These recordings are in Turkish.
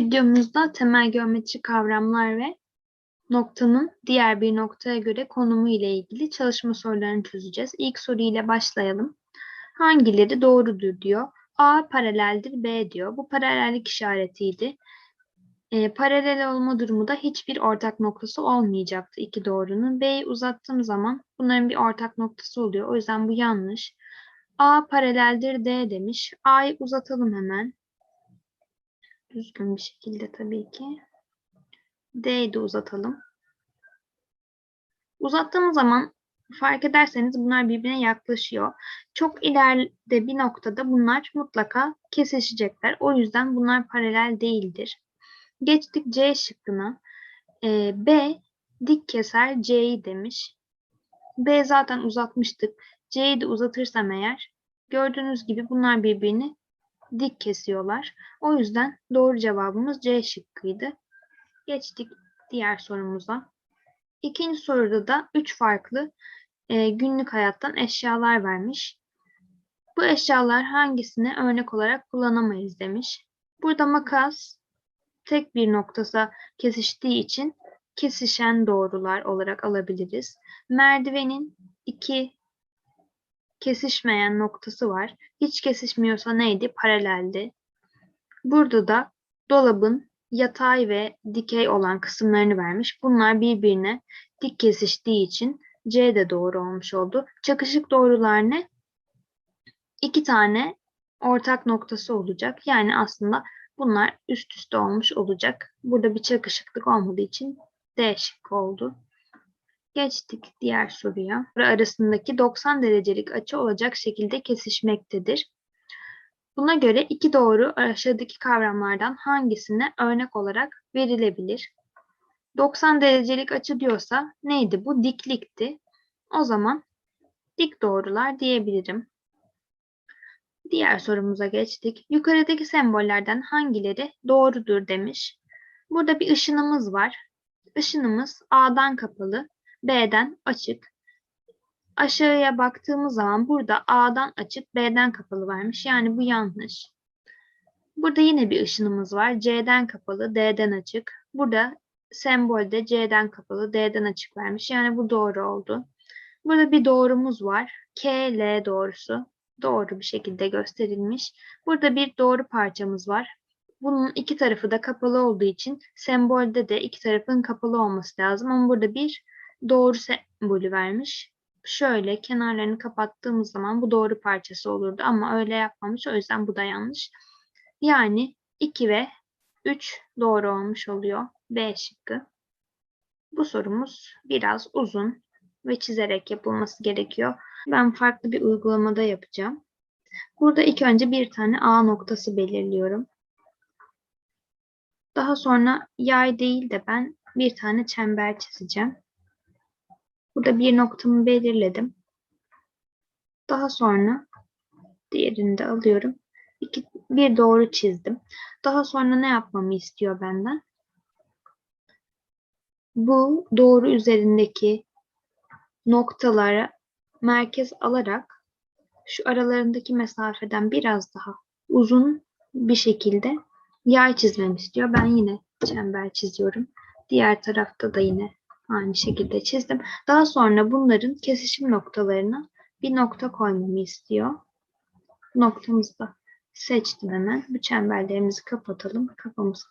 videomuzda temel geometri kavramlar ve noktanın diğer bir noktaya göre konumu ile ilgili çalışma sorularını çözeceğiz. İlk soru ile başlayalım. Hangileri doğrudur diyor. A paraleldir B diyor. Bu paralellik işaretiydi. E, paralel olma durumu da hiçbir ortak noktası olmayacaktı iki doğrunun. B'yi uzattığım zaman bunların bir ortak noktası oluyor. O yüzden bu yanlış. A paraleldir D demiş. A'yı uzatalım hemen. Düzgün bir şekilde tabii ki. D'yi de uzatalım. Uzattığımız zaman fark ederseniz bunlar birbirine yaklaşıyor. Çok ileride bir noktada bunlar mutlaka kesişecekler. O yüzden bunlar paralel değildir. Geçtik C şıkkına. Ee, B dik keser C'yi demiş. B zaten uzatmıştık. C'yi de uzatırsam eğer gördüğünüz gibi bunlar birbirini dik kesiyorlar. O yüzden doğru cevabımız C şıkkıydı. Geçtik diğer sorumuza. İkinci soruda da üç farklı e, günlük hayattan eşyalar vermiş. Bu eşyalar hangisine örnek olarak kullanamayız demiş. Burada makas tek bir noktasa kesiştiği için kesişen doğrular olarak alabiliriz. Merdivenin iki kesişmeyen noktası var. Hiç kesişmiyorsa neydi? Paraleldi. Burada da dolabın yatay ve dikey olan kısımlarını vermiş. Bunlar birbirine dik kesiştiği için C de doğru olmuş oldu. Çakışık doğrular ne? İki tane ortak noktası olacak. Yani aslında bunlar üst üste olmuş olacak. Burada bir çakışıklık olmadığı için D şıkkı oldu. Geçtik diğer soruya. Arasındaki 90 derecelik açı olacak şekilde kesişmektedir. Buna göre iki doğru aşağıdaki kavramlardan hangisine örnek olarak verilebilir? 90 derecelik açı diyorsa neydi bu? Diklikti. O zaman dik doğrular diyebilirim. Diğer sorumuza geçtik. Yukarıdaki sembollerden hangileri doğrudur demiş. Burada bir ışınımız var. Işınımız A'dan kapalı, B'den açık. Aşağıya baktığımız zaman burada A'dan açık, B'den kapalı vermiş. Yani bu yanlış. Burada yine bir ışınımız var. C'den kapalı, D'den açık. Burada sembolde C'den kapalı, D'den açık vermiş. Yani bu doğru oldu. Burada bir doğrumuz var. K, L doğrusu. Doğru bir şekilde gösterilmiş. Burada bir doğru parçamız var. Bunun iki tarafı da kapalı olduğu için sembolde de iki tarafın kapalı olması lazım. Ama burada bir doğru sembolü vermiş. Şöyle kenarlarını kapattığımız zaman bu doğru parçası olurdu ama öyle yapmamış. O yüzden bu da yanlış. Yani 2 ve 3 doğru olmuş oluyor. B şıkkı. Bu sorumuz biraz uzun ve çizerek yapılması gerekiyor. Ben farklı bir uygulamada yapacağım. Burada ilk önce bir tane A noktası belirliyorum. Daha sonra yay değil de ben bir tane çember çizeceğim. Burada bir noktamı belirledim. Daha sonra diğerini de alıyorum. İki, bir doğru çizdim. Daha sonra ne yapmamı istiyor benden? Bu doğru üzerindeki noktalara merkez alarak şu aralarındaki mesafeden biraz daha uzun bir şekilde yay çizmemi istiyor. Ben yine çember çiziyorum. Diğer tarafta da yine aynı şekilde çizdim. Daha sonra bunların kesişim noktalarına bir nokta koymamı istiyor. Noktamızı da seçtim hemen. Bu çemberlerimizi kapatalım. Kafamız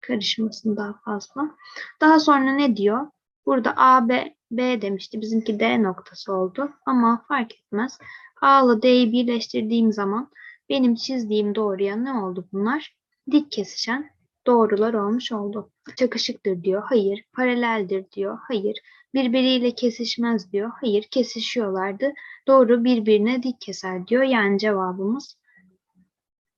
karışmasın daha fazla. Daha sonra ne diyor? Burada A, B, B demişti. Bizimki D noktası oldu. Ama fark etmez. A ile D'yi birleştirdiğim zaman benim çizdiğim doğruya ne oldu bunlar? Dik kesişen doğrular olmuş oldu. Çakışıktır diyor. Hayır. Paraleldir diyor. Hayır. Birbiriyle kesişmez diyor. Hayır. Kesişiyorlardı. Doğru birbirine dik keser diyor. Yani cevabımız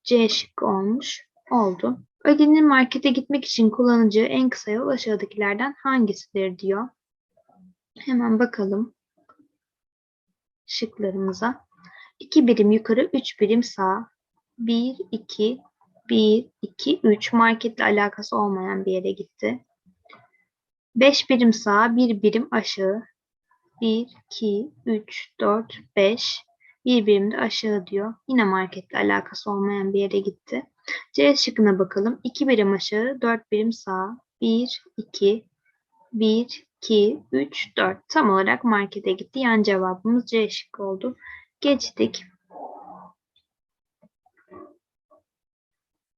C şıkkı olmuş oldu. Ödenin markete gitmek için kullanacağı en kısa yol aşağıdakilerden hangisidir diyor. Hemen bakalım şıklarımıza. 2 birim yukarı, 3 birim sağ. 1, 2, 1, 2, 3 marketle alakası olmayan bir yere gitti. 5 birim sağ, 1 birim aşağı. 1, 2, 3, 4, 5. Bir birim de aşağı diyor. Yine marketle alakası olmayan bir yere gitti. C şıkkına bakalım. 2 birim aşağı, 4 birim sağ. 1, 2, 1, 2, 3, 4. Tam olarak markete gitti. Yani cevabımız C şıkkı oldu. Geçtik.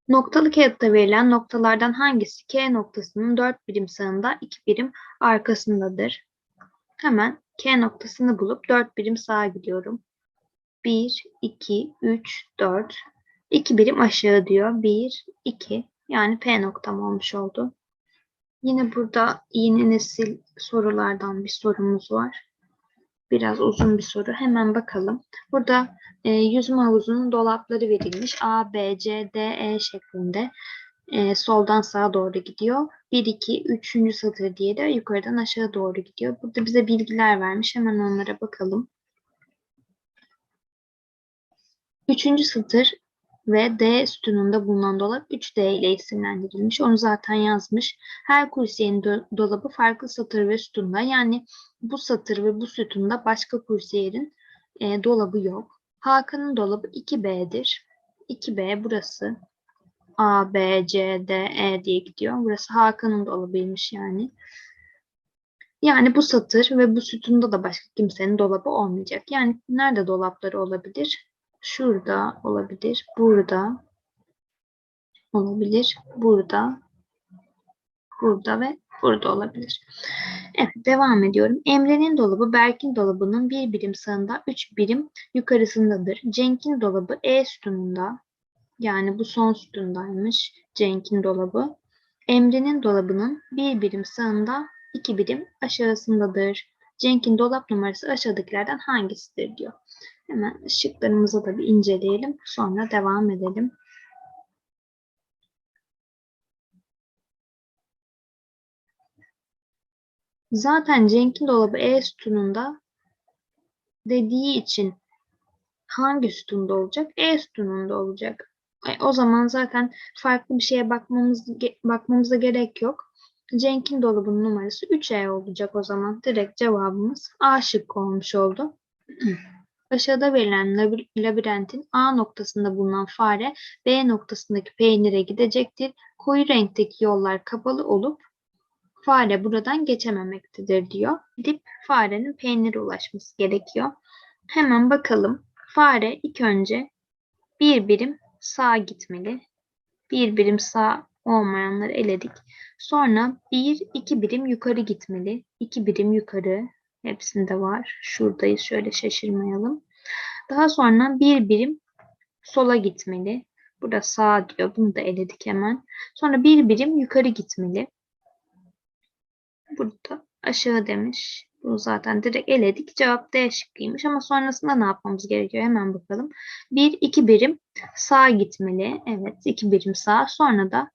Noktalı kağıtta verilen noktalardan hangisi K noktasının 4 birim sağında 2 birim arkasındadır? Hemen K noktasını bulup 4 birim sağa gidiyorum. 1, 2, 3, 4. 2 birim aşağı diyor. 1, 2. Yani P noktam olmuş oldu. Yine burada yeni nesil sorulardan bir sorumuz var. Biraz uzun bir soru. Hemen bakalım. Burada e, yüzme havuzunun dolapları verilmiş. A, B, C, D, E şeklinde. E, soldan sağa doğru gidiyor. 1, 2, 3. satır diye de yukarıdan aşağı doğru gidiyor. Burada bize bilgiler vermiş. Hemen onlara bakalım. Üçüncü satır ve D sütununda bulunan dolap 3D ile isimlendirilmiş. Onu zaten yazmış. Her kursiyenin do dolabı farklı satır ve sütunda. Yani bu satır ve bu sütunda başka kursiyerin e, dolabı yok. Hakan'ın dolabı 2B'dir. 2B burası. A, B, C, D, E diye gidiyor. Burası Hakan'ın dolabıymış yani. Yani bu satır ve bu sütunda da başka kimsenin dolabı olmayacak. Yani nerede dolapları olabilir? Şurada olabilir, burada olabilir, burada, burada ve burada olabilir. Evet, devam ediyorum. Emre'nin dolabı Berk'in dolabının bir birim sağında, üç birim yukarısındadır. Cenk'in dolabı E sütununda, yani bu son sütundaymış Cenk'in dolabı. Emre'nin dolabının bir birim sağında, iki birim aşağısındadır. Cenk'in dolap numarası aşağıdakilerden hangisidir diyor. Hemen ışıklarımızı da bir inceleyelim. Sonra devam edelim. Zaten Cenk'in dolabı E sütununda dediği için hangi sütunda olacak? E sütununda olacak. E, o zaman zaten farklı bir şeye bakmamız bakmamıza gerek yok. Cenk'in dolabının numarası 3E olacak o zaman. Direkt cevabımız A şıkkı olmuş oldu. Aşağıda verilen labirentin A noktasında bulunan fare B noktasındaki peynire gidecektir. Koyu renkteki yollar kapalı olup fare buradan geçememektedir diyor. Gidip farenin peynire ulaşması gerekiyor. Hemen bakalım. Fare ilk önce bir birim sağa gitmeli. Bir birim sağ olmayanları eledik. Sonra bir, iki birim yukarı gitmeli. İki birim yukarı. Hepsinde var. Şuradayız. Şöyle şaşırmayalım. Daha sonra bir birim sola gitmeli. Burada sağ diyor. Bunu da eledik hemen. Sonra bir birim yukarı gitmeli. Burada aşağı demiş. Bunu zaten direkt eledik. Cevap D şıkkıymış ama sonrasında ne yapmamız gerekiyor? Hemen bakalım. Bir, iki birim sağa gitmeli. Evet, iki birim sağ. Sonra da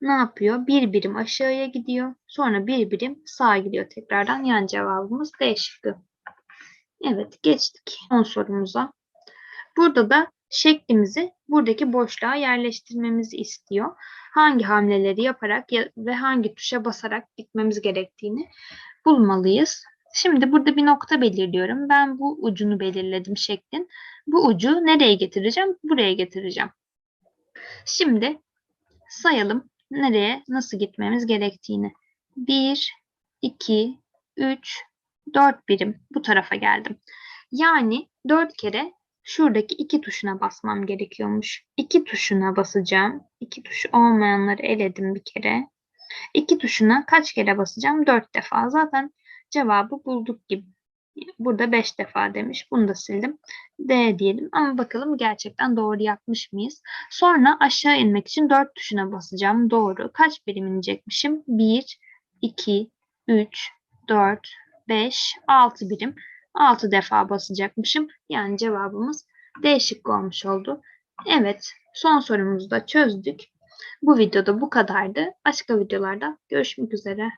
ne yapıyor? Bir birim aşağıya gidiyor. Sonra bir birim sağa gidiyor tekrardan. Yani cevabımız D şıkkı. Evet geçtik 10 sorumuza. Burada da şeklimizi buradaki boşluğa yerleştirmemizi istiyor. Hangi hamleleri yaparak ve hangi tuşa basarak gitmemiz gerektiğini bulmalıyız. Şimdi burada bir nokta belirliyorum. Ben bu ucunu belirledim şeklin. Bu ucu nereye getireceğim? Buraya getireceğim. Şimdi sayalım nereye, nasıl gitmemiz gerektiğini. 1, 2, 3, 4 birim bu tarafa geldim. Yani 4 kere şuradaki iki tuşuna basmam gerekiyormuş. İki tuşuna basacağım. İki tuşu olmayanları eledim bir kere. İki tuşuna kaç kere basacağım? 4 defa. Zaten cevabı bulduk gibi. Burada 5 defa demiş. Bunu da sildim. D diyelim. Ama bakalım gerçekten doğru yapmış mıyız? Sonra aşağı inmek için 4 tuşuna basacağım. Doğru. Kaç birim inecekmişim? 1, 2, 3, 4, 5, 6 birim. 6 defa basacakmışım. Yani cevabımız D şıkkı olmuş oldu. Evet, son sorumuzu da çözdük. Bu videoda bu kadardı. Başka videolarda görüşmek üzere.